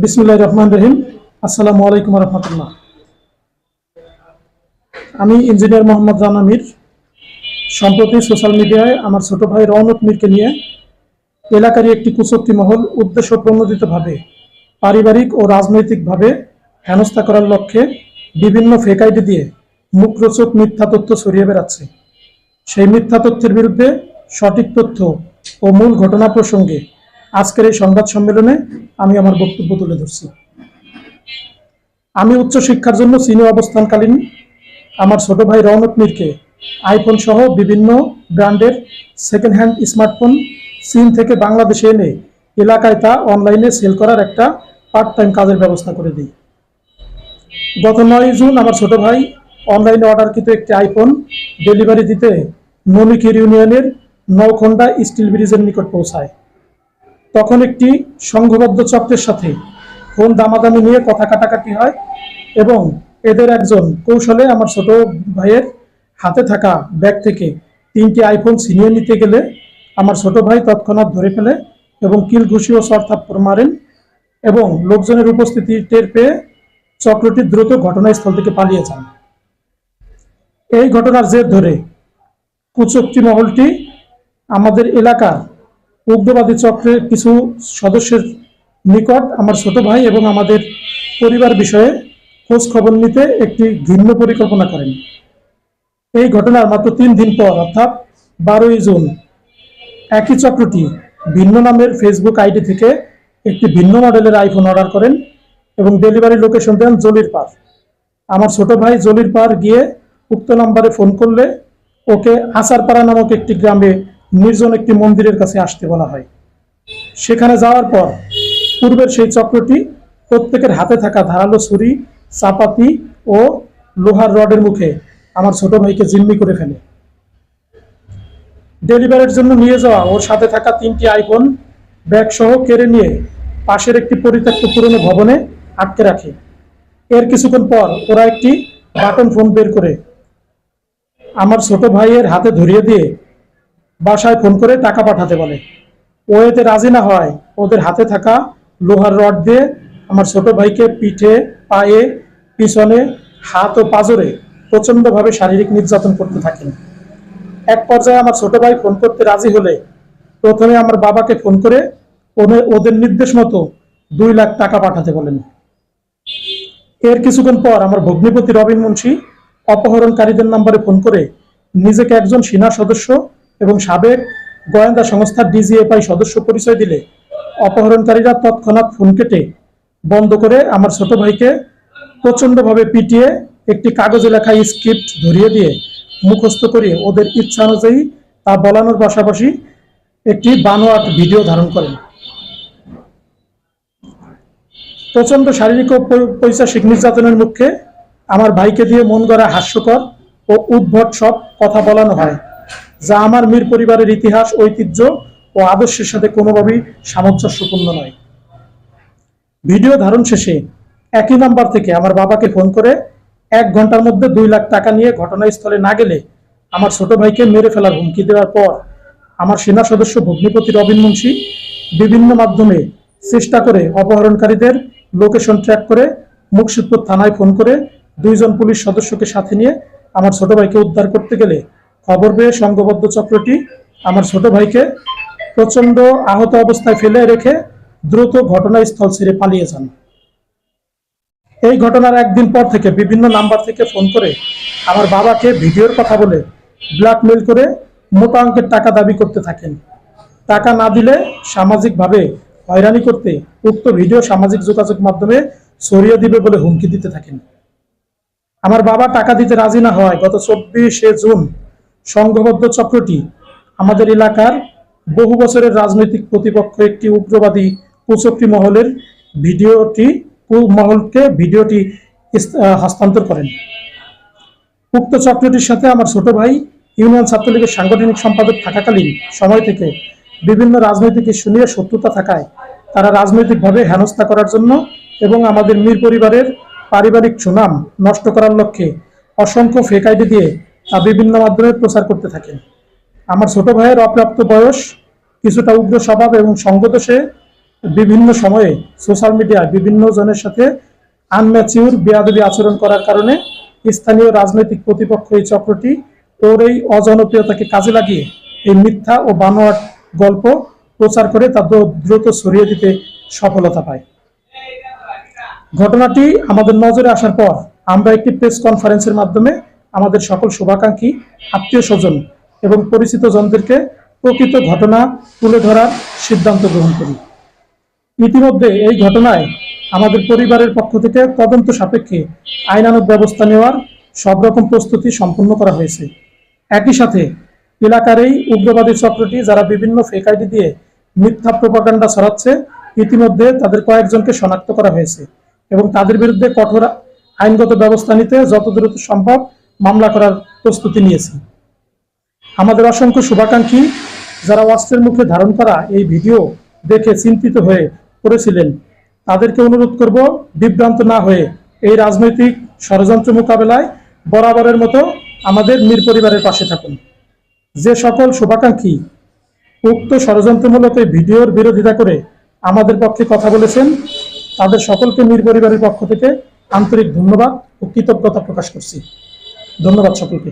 বিসমুল্লাহ রহমান রহিম। আসসালামু আলাইকুম রহমতুল্লাহ। আমি ইঞ্জিনিয়ার মোহাম্মদ রানা মীর। সম্প্রতি সোশ্যাল মিডিয়ায় আমার ছোট ভাই রওনক মীরকে নিয়ে এলাকারই একটি কুচক্তি মহল উদ্দেশ্য প্রণোদিতভাবে পারিবারিক ও রাজনৈতিকভাবে হেনস্থা করার লক্ষ্যে বিভিন্ন ফেক আইডি দিয়ে মুখরোচক মিথ্যা তথ্য ছড়িয়ে বেড়াচ্ছে। সেই মিথ্যা তথ্যের বিরুদ্ধে সঠিক তথ্য ও মূল ঘটনা প্রসঙ্গে আজকের এই সংবাদ সম্মেলনে আমি আমার বক্তব্য তুলে ধরছি। আমি উচ্চশিক্ষার জন্য চীনে অবস্থানকালীন আমার ছোট ভাই রওনক মীরকে আইফোন সহ বিভিন্ন ব্র্যান্ডের সেকেন্ড হ্যান্ড স্মার্টফোন চীন থেকে বাংলাদেশে এনে এলাকায় তা অনলাইনে সেল করার একটা পার্ট টাইম কাজের ব্যবস্থা করে দিই। গত নয় জুন আমার ছোট ভাই অনলাইনে অর্ডারকৃত একটি আইফোন ডেলিভারি দিতে নমিকের ইউনিয়নের নৌখন্ডা স্টিল ব্রিজের নিকট পৌঁছায়। তখন একটি সংঘবদ্ধ চক্রের সাথে ফোন দামাদামি নিয়ে কথা কাটাকাটি হয় এবং এদের একজন কৌশলে আমার ছোট ভাইয়ের হাতে থাকা ব্যাগ থেকে তিনটি আইফোন ছিনিয়ে নিতে গেলে আমার ছোট ভাই তৎক্ষণাৎ ধরে ফেলে এবং কিল ঘুষি ও সরথাপ্পর মারেন এবং লোকজনের উপস্থিতি টের পেয়ে চক্রটি দ্রুত ঘটনাস্থল থেকে পালিয়ে যান। এই ঘটনার জের ধরে কুচক্তি মহলটি আমাদের এলাকার উগ্রবাদী চক্রের কিছু সদস্যের নিকট আমার ছোট ভাই এবং আমাদের পরিবার বিষয়ে খোঁজ খবর নিতে একটি ভিন্ন পরিকল্পনা করেন। এই ঘটনার মাত্র তিন দিন পর, অর্থাৎ বারোই জুন, একই চক্রটি ভিন্ন নামের ফেসবুক আইডি থেকে একটি ভিন্ন মডেলের আইফোন অর্ডার করেন এবং ডেলিভারি লোকেশন দেন জলির পার আমার ছোট ভাই জলির পার গিয়ে উক্ত নাম্বারে ফোন করলে ওকে আসারপাড়া নামক একটি গ্রামে নির্জন একটি মন্দিরের কাছে আসতে বলা হয়। সেখানে যাওয়ার পর পূর্বের সেই চক্রটি প্রত্যেকের হাতে থাকা ধারালো ছুরি, চাপাতি ও লোহার রডের মুখে আমার ছোট ভাইকে জিম্মি করে ফেলে। ডেলিভারির জন্য নিয়ে যাওয়া ওর সাথে থাকা তিনটি আইফোন ব্যাগ সহ কেড়ে নিয়ে পাশের একটি পরিত্যক্ত পুরনো ভবনে আটকে রাখে। এর কিছুক্ষণ পর ওরা একটি বাটন ফোন বের করে আমার ছোট ভাইয়ের হাতে ধরিয়ে দিয়ে বাসায় ফোন করে টাকা পাঠাতে বলে। ও এতে রাজি না হয়। ওদের হাতে থাকা লোহার রড দিয়ে আমার ছোট ভাইকে পিঠে, পায়ে, পিছনে, হাত ও পাজরে প্রচণ্ডভাবে শারীরিক নির্যাতন করতে থাকেন। এক পর্যায়ে আমার ছোট ভাই ফোন করতে রাজি হলে প্রথমে আমার বাবাকে ফোন করে ওদের নির্দেশ মতো দুই লাখ টাকা পাঠাতে বলেন। এর কিছুক্ষণ পর আমার ভগ্নিপতি রবিন মুন্সি অপহরণকারীদের নাম্বারে ফোন করে নিজেকে একজন সেনা সদস্য এবং সাবেক গোয়েন্দা সংস্থার ডিজিএফআই সদস্য পরিচয় দিলে অপহরণকারীরা তৎক্ষণাৎ ফোন কেটে বন্ধ করে আমার ছোট ভাইকে প্রচণ্ডভাবে পিটিয়ে একটি কাগজে লেখা স্ক্রিপ্ট ধরিয়ে দিয়ে মুখস্থ করিয়ে ওদের ইচ্ছা অনুযায়ী তা বলানোর পাশাপাশি একটি বানোয়াট ভিডিও ধারণ করেন। প্রচণ্ড শারীরিক ও পৈ- পৈশাচিক নির্যাতনের মুখে আমার ভাইকে দিয়ে মন গড়া হাস্যকর ও উদ্ভট সব কথা বলানো হয়। যা আমার মীর পরিবারের ইতিহাস, ঐতিহ্য ও আদর্শের সাথে কোনোভাবেই সামঞ্জস্যপূর্ণ নয়। ভিডিও ধারণ শেষে একই নাম্বার থেকে আমার বাবাকে ফোন করে এক ঘণ্টার মধ্যে দুই লাখ টাকা নিয়ে ঘটনাস্থলে না গেলে আমার ছোট ভাইকে মেরে ফেলার হুমকি দেওয়ার পর আমার সেনা সদস্য ভগ্নিপতি রবিন মুন্সি বিভিন্ন মাধ্যমে চেষ্টা করে অপহরণকারীদের লোকেশন ট্র্যাক করে মুর্শিদপুর থানায় ফোন করে দুইজন পুলিশ সদস্যকে সাথে নিয়ে আমার ছোট ভাইকে উদ্ধার করতে গেলে খবর পেয়ে সংঘবদ্ধ চক্রটি আমার ছোট ভাইকে প্রচণ্ড আহত অবস্থায় ফেলে রেখে দ্রুত ঘটনাস্থল ছেড়ে পালিয়ে যান। এই ঘটনার একদিন পর থেকে বিভিন্ন নাম্বার থেকে ফোন করে আমার বাবাকে ভিডিওর কথা বলে ব্ল্যাকমেল করে মোটা অঙ্কের টাকা দাবি করতে থাকেন। টাকা না দিলে সামাজিকভাবে হয়রানি করতে উক্ত ভিডিও সামাজিক যোগাযোগ মাধ্যমে ছড়িয়ে দিবে বলে হুমকি দিতে থাকেন। আমার বাবা টাকা দিতে রাজি না হওয়ায় গত চব্বিশে জুন সংঘবদ্ধ চক্রটি আমাদের এলাকার বহু বছরের রাজনৈতিক প্রতিপক্ষ একটি উগ্রবাদী কুচক্রি মহলের ভিডিওটি মহলকে ভিডিওটি হস্তান্তর করেন। উক্ত চক্রটির সাথে আমার ছোট ভাই ইউনিয়ন ছাত্রলীগের সাংগঠনিক সম্পাদক থাকাকালীন সময় থেকে বিভিন্ন রাজনৈতিক ইস্যু নিয়ে শত্রুতা থাকায় তারা রাজনৈতিকভাবে হেনস্থা করার জন্য এবং আমাদের মীর পরিবারের পারিবারিক সুনাম নষ্ট করার লক্ষ্যে অসংখ্য ফেক আইডি দিয়ে বিভিন্ন মাধ্যমে প্রচার করতে থাকেন। আমার ছোট ভাইয়ের অপ্রাপ্ত বয়স কিছুটা উগ্র স্বভাব এবং সঙ্গত সে বিভিন্ন সময়ে সোশ্যাল মিডিয়ায় বিভিন্ন জনের সাথে আনম্যাচিউর বেয়াদবি আচরণ করার কারণে স্থানীয় রাজনৈতিক প্রতিপক্ষ এই চক্রটি ওর এই অজনপ্রিয়তাকে কাজে লাগিয়ে এই মিথ্যা ও বানোয়াট গল্প প্রচার করে তা দ্রুত ছড়িয়ে দিতে সফলতা পায়। ঘটনাটি আমাদের নজরে আসার পর আমরা একটি প্রেস কনফারেন্সের মাধ্যমে আমাদের সকল শুভাকাঙ্ক্ষী, আত্মীয় স্বজন এবং পরিচিত জনদেরকে প্রকৃত ঘটনা তুলে ধরার সিদ্ধান্ত গ্রহণ করি। ইতিমধ্যে এই ঘটনায় আমাদের পরিবারের পক্ষ থেকে তদন্ত সাপেক্ষে আইনানুগ ব্যবস্থা নেওয়ার সব রকম প্রস্তুতি সম্পন্ন করা হয়েছে। একই সাথে এলাকার এই উগ্রবাদী চক্রটি যারা বিভিন্ন ফেক আইডি দিয়ে মিথ্যা প্রপাগান্ডা ছড়াচ্ছে, ইতিমধ্যে তাদের কয়েকজনকে শনাক্ত করা হয়েছে এবং তাদের বিরুদ্ধে কঠোর আইনগত ব্যবস্থা নিতে যত দ্রুত সম্ভব মামলা করার প্রস্তুতি নিয়েছি। আমাদের অসংখ্য শুভাকাঙ্ক্ষী যারা অস্ত্রের মুখে ধারণ করা এই ভিডিও দেখে চিন্তিত হয়ে পড়েছিলেন, তাদেরকে অনুরোধ করব বিভ্রান্ত না হয়ে এই রাজনৈতিক ষড়যন্ত্র মোকাবেলায় বরাবরের মতো আমাদের মীর পরিবারের পাশে থাকুন। যে সকল শুভাকাঙ্ক্ষী উক্ত ষড়যন্ত্রমূলক এই ভিডিওর বিরোধিতা করে আমাদের পক্ষে কথা বলেছেন, তাদের সকলকে মীর পরিবারের পক্ষ থেকে আন্তরিক ধন্যবাদ ও কৃতজ্ঞতা প্রকাশ করছি। ধন্যবাদ সকলকে।